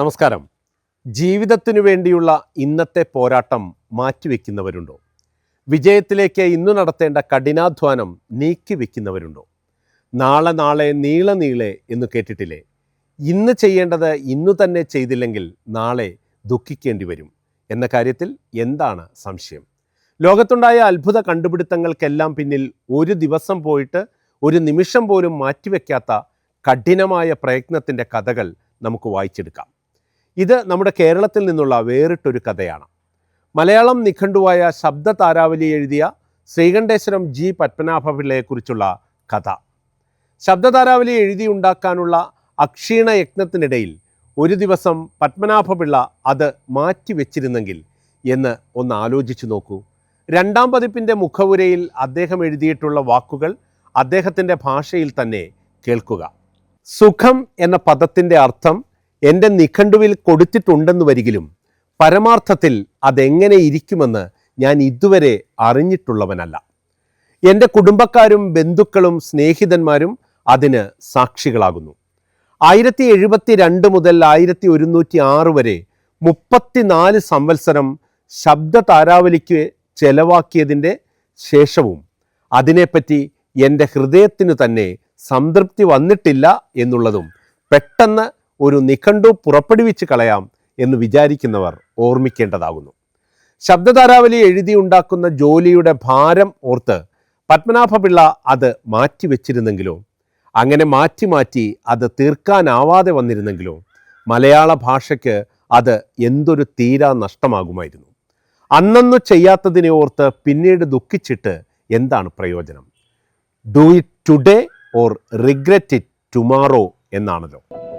നമസ്കാരം. ജീവിതത്തിനു വേണ്ടിയുള്ള ഇന്നത്തെ പോരാട്ടം മാറ്റിവെക്കുന്നവരുണ്ടോ? വിജയത്തിലേക്ക് ഇന്നു നടത്തേണ്ട കഠിനാധ്വാനം നീക്കി വെക്കുന്നവരുണ്ടോ നാളെ നാളെ നീള നീളെ എന്ന് കേട്ടിട്ടില്ലേ? ഇന്ന് ചെയ്യേണ്ടത് ഇന്നു തന്നെ ചെയ്തില്ലെങ്കിൽ നാളെ ദുഃഖിക്കേണ്ടി വരും. എന്ന കാര്യത്തിൽ എന്താണ് സംശയം? ലോകത്തുണ്ടായ അത്ഭുത കണ്ടുപിടുത്തങ്ങൾക്കെല്ലാം പിന്നിൽ ഒരു ദിവസം പോയിട്ട് ഒരു നിമിഷം പോലും മാറ്റിവെക്കാത്ത കഠിനമായ പ്രയത്നത്തിന്റെ കഥകൾ നമുക്ക് വായിച്ചെടുക്കാം. ഇത് നമ്മുടെ കേരളത്തിൽ നിന്നുള്ള വേറിട്ടൊരു കഥയാണ്. മലയാളം നിഘണ്ടുവായ ശബ്ദ താരാവലി എഴുതിയ ശ്രീകണ്ഠേശ്വരം ജി പത്മനാഭപിള്ളയെക്കുറിച്ചുള്ള കഥ. ശബ്ദതാരാവലി എഴുതിയുണ്ടാക്കാനുള്ള അക്ഷീണ യജ്ഞത്തിനിടയിൽ ഒരു ദിവസം പത്മനാഭപിള്ള അത് മാറ്റിവെച്ചിരുന്നെങ്കിൽ എന്ന് ഒന്ന് ആലോചിച്ചു നോക്കൂ. രണ്ടാം പതിപ്പിന്റെ മുഖവുരയിൽ അദ്ദേഹം എഴുതിയിട്ടുള്ള വാക്കുകൾ അദ്ദേഹത്തിന്റെ ഭാഷയിൽ തന്നെ കേൾക്കുക. സുഖം എന്ന പദത്തിന്റെ അർത്ഥം എന്റെ നിഘണ്ടുവിൽ കൊടുത്തിട്ടുണ്ടെന്ന് വരികിലും പരമാർത്ഥത്തിൽ അതെങ്ങനെ ഇരിക്കുമെന്ന് ഞാൻ ഇതുവരെ അറിഞ്ഞിട്ടുള്ളവനല്ല. എന്റെ കുടുംബക്കാരും ബന്ധുക്കളും സ്നേഹിതന്മാരും അതിന് സാക്ഷികളാകുന്നു. ആയിരത്തി എഴുപത്തി രണ്ട് മുതൽ ആയിരത്തി ഒരുന്നൂറ്റി ആറ് വരെ മുപ്പത്തിനാല് സംവത്സരം ശബ്ദ താരാവലിക്ക് ചെലവാക്കിയതിന്റെ ശേഷവും അതിനെപ്പറ്റി എന്റെ ഹൃദയത്തിന് തന്നെ സംതൃപ്തി വന്നിട്ടില്ല എന്നുള്ളതും പെട്ടെന്ന് ഒരു നിഘണ്ടു പുറപ്പെടുവിച്ച് കളയാം എന്ന് വിചാരിക്കുന്നവർ ഓർമ്മിക്കേണ്ടതാകുന്നു. ശബ്ദതാരാവലി എഴുതിയുണ്ടാക്കുന്ന ജോലിയുടെ ഭാരം ഓർത്ത് പത്മനാഭപിള്ള അത് മാറ്റിവെച്ചിരുന്നെങ്കിലോ? അങ്ങനെ മാറ്റി മാറ്റി അത് തീർക്കാനാവാതെ വന്നിരുന്നെങ്കിലോ? മലയാള ഭാഷയ്ക്ക് അത് എന്തൊരു തീരാ നഷ്ടമാകുമായിരുന്നു. അന്നന്നു ചെയ്യാത്തതിനെ ഓർത്ത് പിന്നീട് ദുഃഖിച്ചിട്ട് എന്താണ് പ്രയോജനം? Do it today or regret it tomorrow എന്നാണല്ലോ.